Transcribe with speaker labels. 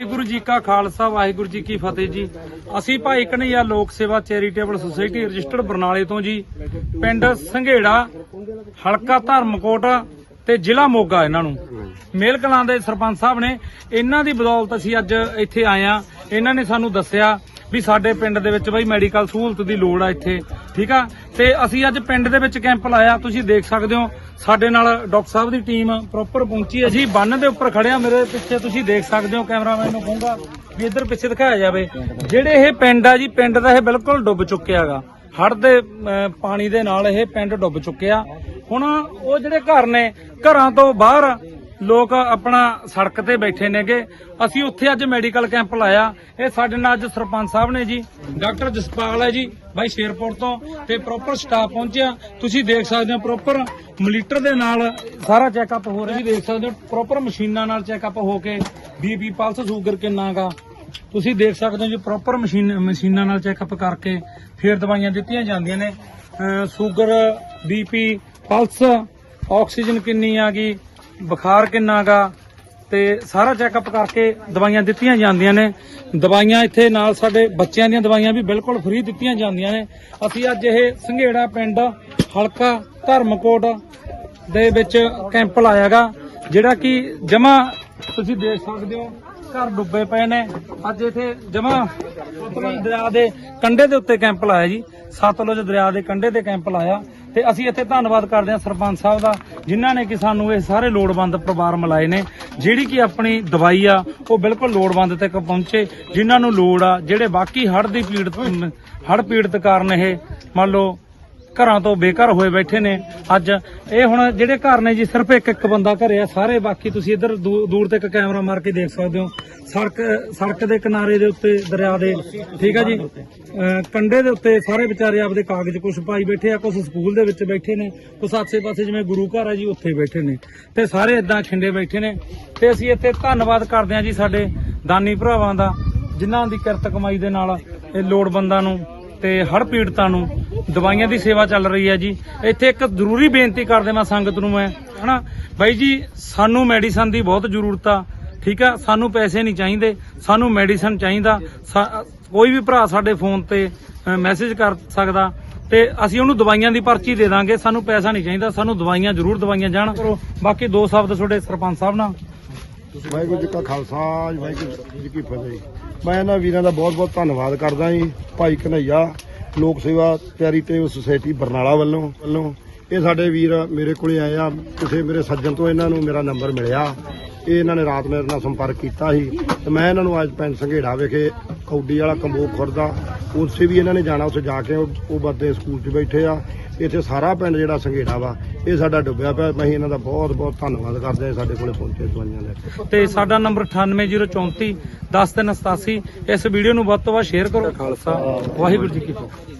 Speaker 1: ਵਾਹਿਗੁਰੂ ਜੀ ਕਾ ਖਾਲਸਾ, ਵਾਹਿਗੁਰੂ ਜੀ ਕੀ ਫਤਿਹ ਜੀ। ਅਸੀਂ ਭਾਈ ਕਨਈਆ ਲੋਕ ਸੇਵਾ ਚੈਰੀਟੇਬਲ ਸੁਸਾਇਟੀ ਰਜਿਸਟਰਡ ਬਰਨਾਲੇ ਤੋਂ ਜੀ। ਪਿੰਡ ਸੰਘੇੜਾ, ਹਲਕਾ ਧਰਮਕੋਟ ਤੇ ਜ਼ਿਲ੍ਹਾ ਮੋਗਾ ਇਹਨਾਂ ਨੂੰ। ਮੇਲ ਕਲਾਂ ਦੇ ਸਰਪੰਚ ਸਾਹਿਬ ਨੇ, ਇਹਨਾਂ ਦੀ ਬਦੌਲਤ ਅਸੀਂ ਅੱਜ ਇੱਥੇ ਆਏ ਆ ਇਹਨਾਂ ਨੇ ਸਾਨੂੰ ਦੱਸਿਆ ਵੀ ਸਾਡੇ ਪਿੰਡ ਦੇ ਵਿੱਚ ਬਈ ਮੈਡੀਕਲ ਸਹੂਲਤ ਦੀ ਲੋੜ ਆ ਇੱਥੇ, ਠੀਕ ਆ? ਤੇ ਅਸੀਂ ਅੱਜ ਪਿੰਡ ਦੇ ਵਿੱਚ ਕੈਂਪ ਲਾਇਆ, ਤੁਸੀਂ ਦੇਖ ਸਕਦੇ ਹੋ, ਸਾਡੇ ਨਾਲ ਡਾਕਟਰ ਸਾਹਿਬ ਦੀ ਟੀਮ ਪ੍ਰੋਪਰ ਪਹੁੰਚੀ ਅਸੀਂ ਬੰਨ ਦੇ ਉੱਪਰ ਖੜਿਆ ਮੇਰੇ ਪਿੱਛੇ ਤੁਸੀਂ ਦੇਖ ਸਕਦੇ ਹੋ, ਕੈਮਰਾਮੈਨ ਨੂੰ ਕਹੂੰਗਾ ਵੀ ਇੱਧਰ ਪਿੱਛੇ ਦਿਖਾਇਆ ਜਾਵੇ। ਜਿਹੜੇ ਇਹ ਪਿੰਡ ਆ ਜੀ, ਪਿੰਡ ਦਾ ਇਹ ਬਿਲਕੁਲ ਡੁੱਬ ਚੁੱਕਿਆ ਹੈਗਾ। ਹੜ੍ਹ ਦੇ ਪਾਣੀ ਦੇ ਨਾਲ ਇਹ ਪਿੰਡ ਡੁੱਬ ਚੁੱਕਿਆ। ਹੁਣ ਉਹ ਜਿਹੜੇ ਘਰ ਨੇ, ਘਰਾਂ ਤੋਂ ਬਾਹਰ ਲੋਕ ਆਪਣਾ ਸੜਕ ਤੇ ਬੈਠੇ ਨੇਗੇ। ਅਸੀਂ ਉੱਥੇ ਅੱਜ ਮੈਡੀਕਲ ਕੈਂਪ ਲਾਇਆ। ਇਹ ਸਾਡੇ ਨਾਲ ਅੱਜ ਸਰਪੰਚ ਸਾਹਿਬ ਨੇ ਜੀ। ਡਾਕਟਰ ਜਸਪਾਲ ਹੈ ਜੀ, ਬਾਈ ਸ਼ੇਰਪੁਰ ਤੋਂ ਤੇ ਪ੍ਰੋਪਰ ਸਟਾਫ ਪਹੁੰਚਿਆ। ਤੁਸੀਂ ਦੇਖ ਸਕਦੇ ਹੋ ਪ੍ਰੋਪਰ ਮੀਟਰ ਦੇ ਨਾਲ ਸਾਰਾ ਚੈੱਕਅਪ ਹੋ ਰਿਹਾ। ਜੀ ਦੇਖ ਸਕਦੇ ਹੋ ਪ੍ਰੋਪਰ ਮਸ਼ੀਨਾਂ ਨਾਲ ਚੈੱਕਅਪ ਹੋ ਕੇ ਬੀਪੀ ਪਲਸ, ਸ਼ੂਗਰ ਕਿੰਨਾ ਗਾ। ਤੁਸੀਂ ਦੇਖ ਸਕਦੇ ਹੋ ਜੀ ਪ੍ਰੋਪਰ ਮਸ਼ੀਨ, ਮਸ਼ੀਨਾਂ ਨਾਲ ਚੈੱਕਅਪ ਕਰਕੇ ਫਿਰ ਦਵਾਈਆਂ ਦਿੱਤੀਆਂ ਜਾਂਦੀਆਂ ਨੇ। ਅਹ ਸ਼ੂਗਰ, ਬੀਪੀ ਪਲਸ, ਆਕਸੀਜਨ ਕਿੰਨੀ ਆ ਗਈ। ਬੁਖਾਰ ਕਿੰਨਾ ਗਾ ਤੇ ਸਾਰਾ ਚੈੱਕਅਪ ਕਰਕੇ ਦਵਾਈਆਂ ਦਿੱਤੀਆਂ ਜਾਂਦੀਆਂ ਨੇ। ਦਵਾਈਆਂ ਇੱਥੇ ਨਾਲ ਸਾਡੇ ਬੱਚਿਆਂ ਦੀਆਂ ਦਵਾਈਆਂ ਵੀ ਬਿਲਕੁਲ ਫ੍ਰੀ ਦਿੱਤੀਆਂ ਜਾਂਦੀਆਂ ਨੇ। ਅਸੀਂ ਅੱਜ ਇਹ ਸੰਘੇੜਾ ਪਿੰਡ ਹਲਕਾ ਧਰਮਕੋਟ ਦੇ ਵਿੱਚ ਕੈਂਪ ਲਾਇਆਗਾ ਜਿਹੜਾ ਕਿ ਜਮਾ ਤੁਸੀਂ ਦੇਖ ਸਕਦੇ ਹੋ, ਘਰ ਡੁੱਬੇ ਪਏ ਨੇ। ਅੱਜ ਇੱਥੇ ਜਮਾ ਸਤਲੁਜ ਦਰਿਆ ਦੇ ਕੰਢੇ ਦੇ ਉੱਤੇ ਕੈਂਪ ਲਾਇਆ ਜੀ। ਸਤਲੁਜ ਦਰਿਆ ਦੇ ਕੰਢੇ ਤੇ ਕੈਂਪ ਲਾਇਆ। ਤੇ ਅਸੀਂ ਇੱਥੇ ਧੰਨਵਾਦ ਕਰਦੇ ਹਾਂ ਸਰਪੰਚ ਸਾਹਿਬ ਦਾ, ਜਿਨ੍ਹਾਂ ਨੇ ਕਿ ਸਾਨੂੰ ਇਹ ਸਾਰੇ ਲੋੜਵੰਦ ਪਰਿਵਾਰ ਮਿਲਾਏ ਨੇ, ਜਿਹੜੀ ਕਿ ਆਪਣੀ ਦਵਾਈ ਆ, ਉਹ ਬਿਲਕੁਲ ਲੋੜਵੰਦ ਤੱਕ ਪਹੁੰਚੇ, ਜਿਨ੍ਹਾਂ ਨੂੰ ਲੋੜ ਆ, ਜਿਹੜੇ ਬਾਕੀ ਹੜ੍ਹ ਦੀ ਪੀੜਤ ਹੜ੍ਹ ਪੀੜਤ ਕਾਰਨ ਇਹ, ਮੰਨ ਲਓ ਘਰਾਂ ਤੋਂ ਬੇਘਰ ਹੋਏ ਬੈਠੇ ਨੇ। ਅੱਜ ਇਹ ਹੁਣ ਜਿਹੜੇ ਘਰ ਨੇ ਜੀ, ਸਿਰਫ ਇੱਕ ਇੱਕ ਬੰਦਾ ਘਰੇ ਆ, ਸਾਰੇ ਬਾਕੀ ਤੁਸੀਂ ਇੱਧਰ ਦੂ- ਦੂਰ ਤੱਕ ਕੈਮਰਾ ਮਾਰ ਕੇ ਦੇਖ ਸਕਦੇ ਹੋ। ਸੜਕ ਸੜਕ ਦੇ ਕਿਨਾਰੇ ਦੇ ਉੱਤੇ, ਦਰਿਆ ਦੇ, ਠੀਕ ਆ ਜੀ? ਅਹ ਕੰਢੇ ਦੇ ਉੱਤੇ ਸਾਰੇ ਵਿਚਾਰੇ ਆਪਦੇ ਕਾਗਜ਼ ਕੁਝ ਪਾਈ ਬੈਠੇ ਆ ਕੁਝ ਸਕੂਲ ਦੇ ਵਿੱਚ ਬੈਠੇ ਨੇ ਕੁਝ ਆਸੇ ਪਾਸੇ ਜਿਵੇਂ ਗੁਰੂ ਘਰ ਆ ਜੀ, ਉੱਥੇ ਬੈਠੇ ਨੇ। ਤੇ ਸਾਰੇ ਇਦਾਂ ਖਿੰਡੇ ਬੈਠੇ ਨੇ। ਤੇ ਅਸੀਂ ਇੱਥੇ ਧੰਨਵਾਦ ਕਰਦੇ ਹਾਂ ਜੀ ਸਾਡੇ ਦਾਨੀ ਭਰਾਵਾਂ ਦਾ, ਜਿਨ੍ਹਾਂ ਦੀ ਕਿਰਤ ਕਮਾਈ ਦੇ ਨਾਲ ਇਹ ਲੋੜਵੰਦਾਂ ਨੂੰ ਤੇ ਹੜ੍ਹ ਪੀੜਤਾਂ ਨੂੰ ਦਵਾਈਆਂ ਦੀ ਸੇਵਾ ਚੱਲ ਰਹੀ ਹੈ ਜੀ। ਇੱਥੇ ਇੱਕ ਜ਼ਰੂਰੀ ਬੇਨਤੀ ਕਰਦੇ ਮੈਂ ਸੰਗਤ ਨੂੰ ਮੈਂ, ਹਨਾ? ਬਾਈ ਜੀ, ਸਾਨੂੰ ਮੈਡੀਸਨ ਦੀ ਬਹੁਤ ਜ਼ਰੂਰਤ ਆ, ਠੀਕ ਆ? ਸਾਨੂੰ ਪੈਸੇ ਨਹੀਂ ਚਾਹੀਦੇ, ਸਾਨੂੰ ਮੈਡੀਸਨ ਚਾਹੀਦਾ। ਕੋਈ ਵੀ ਭਰਾ ਸਾਡੇ ਫੋਨ ਤੇ ਮੈਸੇਜ ਕਰ ਸਕਦਾ ਤੇ ਅਸੀਂ ਉਹਨੂੰ ਦਵਾਈਆਂ ਦੀ ਪਰਚੀ ਦੇ ਦਾਂਗੇ। ਸਾਨੂੰ ਪੈਸਾ ਨਹੀਂ ਚਾਹੀਦਾ, ਸਾਨੂੰ ਦਵਾਈਆਂ ਜ਼ਰੂਰ ਦਵਾਈਆਂ ਜਾਣ। ਕਰੋ। ਬਾਕੀ ਦੋ ਸ਼ਬਦ ਤੁਹਾਡੇ ਸਰਪੰਚ ਸਾਹਿਬ ਨਾਲ।
Speaker 2: ਵਾਹਿਗੁਰੂ ਜੀ ਕਾ ਖਾਲਸਾ, ਵਾਹਿਗੁਰੂ ਜੀ ਕੀ ਫਤਿਹ। ਮੈਂ ਇਹਨਾਂ ਵੀਰਾਂ ਦਾ ਬਹੁਤ ਬਹੁਤ ਧੰਨਵਾਦ ਕਰਦਾ ਜੀ, ਭਾਈ ਕਨਈਆ ਲੋਕ ਸੇਵਾ ਤਿਆਰੀ ਸੁਸਾਇਟੀ ਬਰਨਾਲਾ ਵੱਲੋਂ ਵੱਲੋਂ। ਇਹ ਸਾਡੇ ਵੀਰ ਮੇਰੇ ਕੋਲੇ ਆਏ ਆ, ਕਿਸੇ ਮੇਰੇ ਸੱਜਣ ਤੋਂ ਇਹਨਾਂ ਨੂੰ ਮੇਰਾ ਨੰਬਰ ਮਿਲਿਆ। ਇਹ ਇਹਨਾਂ ਨੇ ਰਾਤ ਮੇਰੇ ਨਾਲ ਸੰਪਰਕ ਕੀਤਾ ਸੀ। ਤੇ ਮੈਂ ਇਹਨਾਂ ਨੂੰ ਅੱਜ ਪਿੰਡ ਸੰਘੇੜਾ ਵਿਖੇ ਕੌਡੀ ਵਾਲਾ ਕੰਬੋਕ ਖੁਰਦਾ ਉਸੇ ਵੀ ਇਹਨਾਂ ਨੇ ਜਾਣਾ, ਉੱਥੇ ਜਾ ਕੇ ਉਹ ਉਹ ਬੰਦੇ ਸਕੂਲ 'ਚ ਬੈਠੇ ਆ। ਇੱਥੇ ਸਾਰਾ ਪਿੰਡ ਜਿਹੜਾ ਸੰਘੇੜਾ ਵਾ, ਇਹ ਸਾਡਾ ਡੁੱਬਿਆ ਪਿਆ। ਮੈਂ ਇਹਨਾਂ ਦਾ ਬਹੁਤ ਬਹੁਤ ਧੰਨਵਾਦ ਕਰਦੇ ਹਾਂ ਸਾਡੇ ਕੋਲੇ ਪਹੁੰਚੇ ਦਵਾਈਆਂ ਲੈ ਕੇ।
Speaker 1: ਤੇ ਸਾਡਾ ਨੰਬਰ 98034 10387 ਇਸ ਵੀਡੀਓ ਨੂੰ ਵੱਧ ਤੋਂ ਵੱਧ ਸ਼ੇਅਰ ਕਰੋ। ਖਾਲਸਾ। ਵਾਹਿਗੁਰੂ ਜੀ ਕੀ ਫਤਿਹ।